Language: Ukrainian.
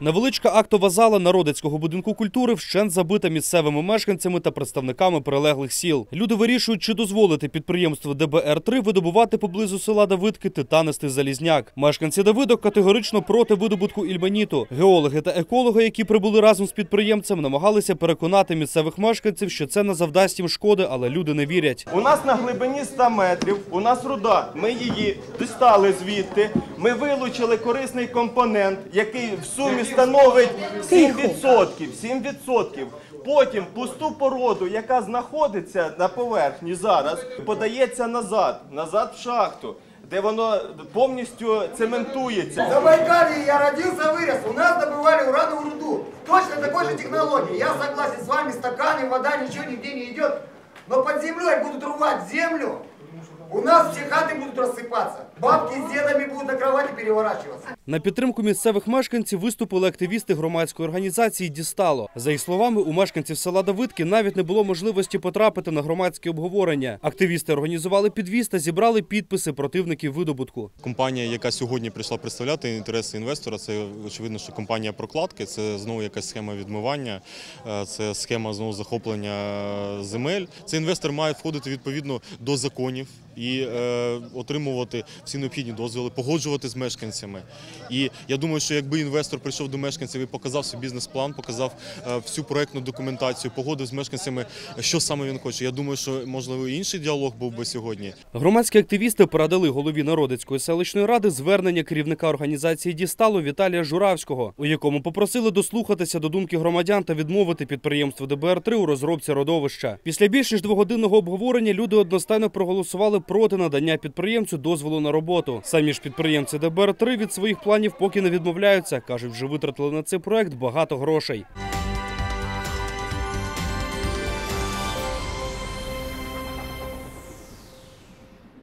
Невеличка актова зала народицького будинку культури вщент забита місцевими мешканцями та представниками прилеглих сіл. Люди вирішують, чи дозволити підприємству ДБР-3 видобувати поблизу села Давидки титанистий залізняк. Мешканці Давидок категорично проти видобутку ільменіту. Геологи та екологи, які прибули разом з підприємцем, намагалися переконати місцевих мешканців, що це не завдасть їм шкоди, але люди не вірять. У нас на глибині 100 метрів, у нас руда. Ми її дістали звідти Ми вилучили корисний компонент, який в сумі становить 7%. 7%. Потім пусту породу, яка знаходиться на поверхні зараз, подається назад, назад в шахту, де воно повністю цементується. На Байкале я родился, вырос. У нас добывали урановую руду. Точно такой же технологии. Я согласен с вами, стаканы, вода, ничего нигде не идет. Но под землей будут рвать землю. У нас все хаты будут рассыпаться. Бабки с дедами будут на кровати переворачиваться. На підтримку місцевих мешканців виступили активісти громадської організації Дістало. За їх словами, у мешканців села Давидки навіть не було можливості потрапити на громадське обговорення. Активісти організували підвіз та зібрали підписи противників видобутку. Компанія, яка сьогодні прийшла представляти інтереси інвестора, це очевидно, що компанія прокладки, це знову якась схема відмивання, е, це схема знову захоплення земель. Цей інвестор має входити відповідно до законів і е, отримувати всі необхідні дозволи, погоджувати з мешканцями. І я думаю, що якби інвестор прийшов до мешканців і показав свій бізнес-план, показав е, всю проектну документацію, погодив з мешканцями, що саме він хоче. Я думаю, що можливо інший діалог був би сьогодні. Громадські активісти передали голові Народицької селищної ради звернення керівника організації Дістало Віталія Журавського, у якому попросили дослухатися до думки громадян та відмовити підприємству ДБР-3 у розробці родовища. Після більш ніж двогодинного обговорення люди одностайно проголосували проти надання підприємцю дозволу на роботу. Самі ж підприємці ДБР-3 від своїх планів поки не відмовляються. кажуть, вже витратили на цей проект багато грошей.